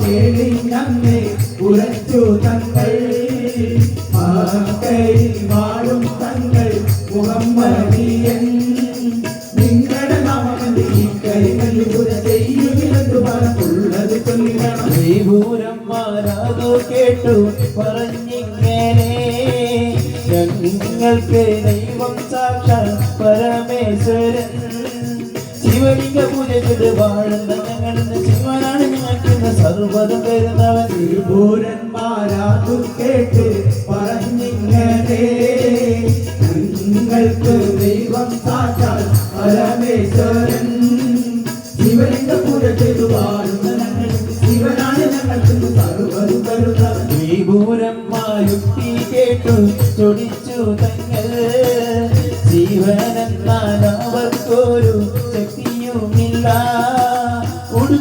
തേടി നമ്മെ ഉറച്ചു തങ്ങൾ. മാക്കയിൽ വാഴും തങ്ങൾ മുഹമ്മദിയൻ. നിങ്ങളുടെ നാമം ഈ കൈകൾ പുര ചെയ്യുമെന്ന് പറഞ്ഞുള്ളത് ചൊല്ലിക്കണം ശ്രീപൂരന്മാരതു കേട്ടു പറഞ്ഞിങ്ങനെ. ഞങ്ങൾക്ക് ദൈവം സാക്ഷാൽ പരമേശ്വരൻ. ശിവലിംഗ പൂജ ചെയ്ത് വാഴുന്ന ഞങ്ങൾക്ക് തരുന്നവൻ ത്രിപുരന്മാരാതു കേട്ട് പറഞ്ഞിങ്ങനെ. നിങ്ങൾക്ക് ദൈവം സാക്ഷാൽ പരമേശ്വരൻ. ശിവലിംഗ പൂജ ചെയ്തു വാഴുന്ന ഞങ്ങൾക്ക് ശിവനാണ് ഞങ്ങൾക്ക് സർവതും തരുന്നവൻ ശ്രീപൂരന്മാരുക്തി കേട്ടു ചൊടിച്ചു തങ്ങൾ. ജീവനെന്നാൽ അവർക്കൊരു ശക്തിയുമില്ല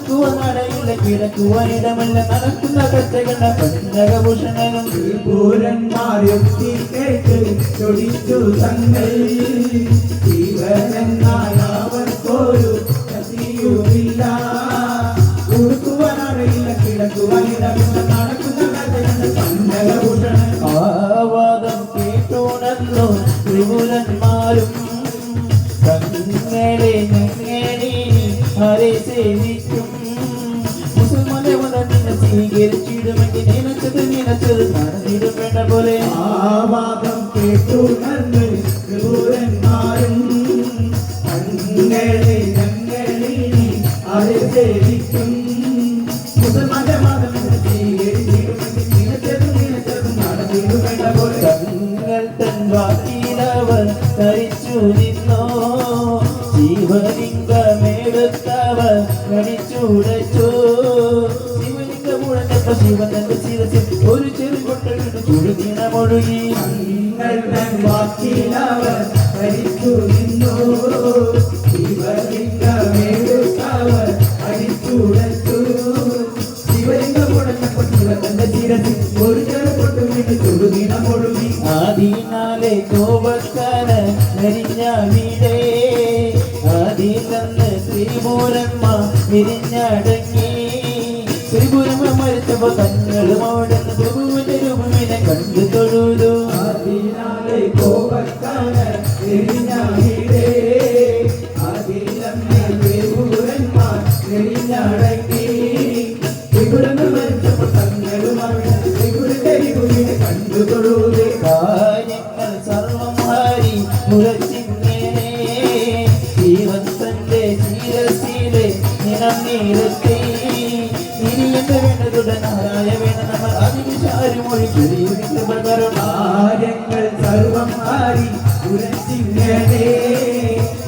കിടക്കുവാൻ ഇടമല്ല നടക്കുന്ന കച്ചകണ്ട പന്നകഭൂഷണനും ത്രിപുരന്മാരൊത്തി കേട്ട് ചൊടിച്ചു തങ്ങൾ. ജീവനെന്നാൽ അവർക്കൊരു ഗതിയുമില്ല ഉടുക്കുവാനറിയില്ല കിടക്കുവാനിടമില്ല നടക്കുന്ന കഥകളുടെ പന്നകഭൂഷണൻ ആവാദം കേട്ടോണല്ലോ ത്രിപുരന്മാരും ഹരെ സേവിക്കും? മുസൽമാനെ വന്നിനെ സ്വീകരിച്ചിടുമെങ്കിൽ നിനച്ചത് നിനച്ചത് നടന്നിടും വേണ്ട പോലെ. ആവാദം കേട്ടുണർന്ന് ത്രിപുരന്മാരും തങ്ങളെ ഞങ്ങളിനി അത് സേവിക്കും? മുസൽമാന്റെ മതം സ്വീകരിച്ചിടുമെങ്കിൽ നിനച്ചതും നിനച്ചതും നടന്നിടുമെന്ന പോലെ. തങ്ങൾ തൻ വാക്കിലവർ ധരിച്ചു നിന്നോ? ശിവലിംഗമെടുത്തവർ കടിച്ചുടച്ചു. ശിവലിംഗ മുഴങ്ങത്ത ശിവൻ തന്റെ ശിരസിൽ ഒരു ചെറു കൊട്ടയിട്ട് ചുടുകിണമൊഴുകി തങ്ങൾ തൻ വാക്കിലവർ ഭരിച്ചു നിന്നു. ശിവലിംഗമേടുത്തവർ അടിച്ചുടച്ചു ശിവലിംഗ മുടക്കപ്പെട്ടു തന്റെ ശിരസിൽ ഒരു ചെറുപൊട്ടു വീണ് ചുടുകിണം ഒഴുകി ആദിനാലെ കോപക്കാരൻ ധരിഞ്ഞ വീടേ. ത്രിപുരന്മ വിരിഞ്ഞടങ്ങി ത്രിപുരമ മരിച്ചപ്പോ തങ്ങളും അവിടെ പ്രഭുവിന്റെ രൂപമിനെ കണ്ടു തൊഴുതു. അതിനാലെ കോപക്കാര എരിഞ്ഞായിടേ അതിലമ്മേ ദേവൂരന്മാർ എരിഞ്ഞടങ്ങി വിപുരങ്ങൾ മരിച്ചപ്പോൾ തങ്ങളും അവിടെ വിപുരന്റെ വിപുലിനെ കണ്ടു തൊഴുതേ. നിറം നീരത്തി ഇരിയെന്ന് വേണ്ടതുടനാരായ വേണം നമ്മൾ. പ്രകാരം കാര്യങ്ങൾ സർവം മാറി. ഉരച്ചിങ്ങനെ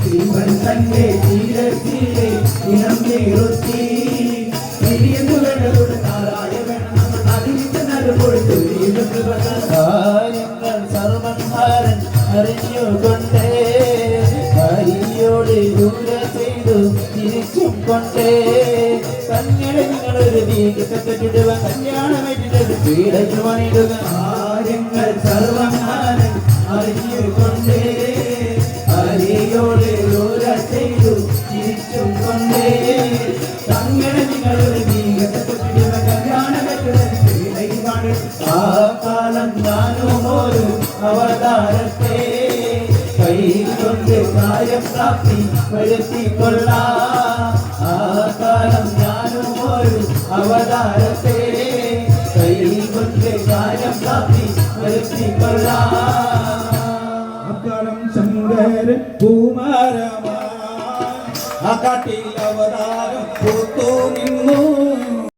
ജീവൻ തന്റെ ശീലശീലെ ഇനം നീറുത്തി ഇരിയെന്നു വേണ്ടതുടെ നാരായ വേണം നമ്മൾ. ചൊല്ലിയുടെ കൃപകൾ കാര്യങ്ങൾ അറിഞ്ഞുകൊണ്ടേ. കൊണ്ടേ കഞ്ഞിടെ നിങ്ങളൊരു വീട്ടിടുക കല്യാണമേറ്റിട്ടൊരു പീഡയ്ക്ക് പണിയിടുക. കാര്യങ്ങൾ സർവമാനം അറിഞ്ഞുകൊണ്ടേ ഹരിയോട് ദൂര ചെയ്തു ചിരിച്ചും കൊണ്ടേ തങ്ങളെ നിങ്ങളൊരു നീകത്തിടുക കല്യാണ ആ കാലം ഞാനും ഒരു അവതാരത്തെ. കൈകൊണ്ട് കാര്യം പ്രാപ്തി വരുത്തിക്കൊള്ളാം. ആ ഞാനും ഒരു അവതാരത്തെ കൈകൊണ്ട് കാര്യം പ്രാപ്തി വരുത്തിക്കൊള്ളാം. അക്കാലം ശങ്കര കുമാരമാ ആ അവതാരം പൂത്തു നിന്നു.